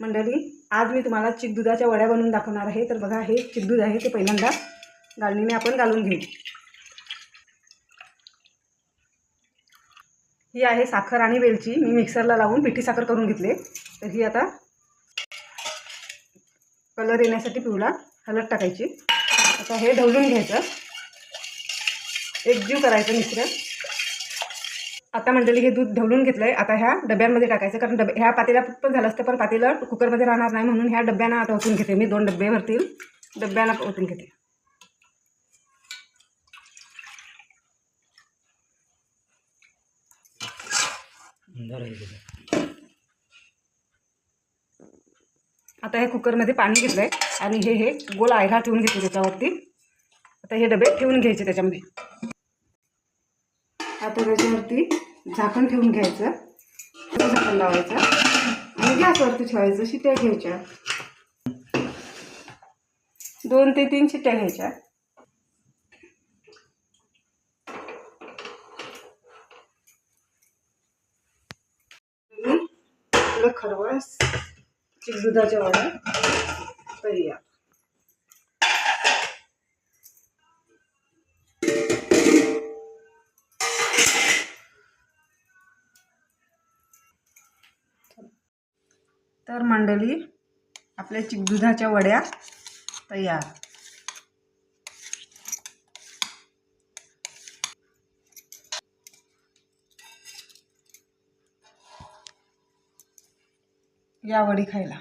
मंडळी आज मी तुम्हाला चिकदुधाच्या वड्या बनवून दाखवणार आहे. तर बघा हे चिकदूध आहे ते पहिल्यांदा गाळणीने आपण घालून घेऊ. ही आहे साखर आणि वेलची. मी मिक्सरला लावून पिठी साखर करून घेतले. तर ही आता कलर येण्यासाठी पिवळा हलत टाकायची. आता हे ढवळून घ्यायचं. एकजीव करायचं मिश्रण. आता मंडळी हे दूध ढवलून घेतलं आहे आता ह्या डब्यांमध्ये टाकायचं. कारण डब ह्या पातेला पण झालं असतं पण पातेलं कुकरमध्ये राहणार नाही म्हणून ह्या डब्यांना आता ओतून घेते मी. दोन डबे भरतील डब्यांना ओतून घेते. आता हे कुकरमध्ये पाणी घेतलं आहे आणि हे हे गोल आयघा ठेवून घेते त्याच्यावरती. आता हे डबे ठेवून घ्यायचे त्याच्यामध्ये. आता त्याच्यावरती झाकण ठेवून घ्यायचं. झाकण लावायचं. आणि गॅसवरती ठेवायचं शिट्ट्या घ्यायच्या. दोन ते तीन शिट्ट्या घ्यायच्या. खरवस दुधाच्या वड्या. तर मंडळी आपल्या चिकदुधाच्या वड्या तयार. या वडी खायला.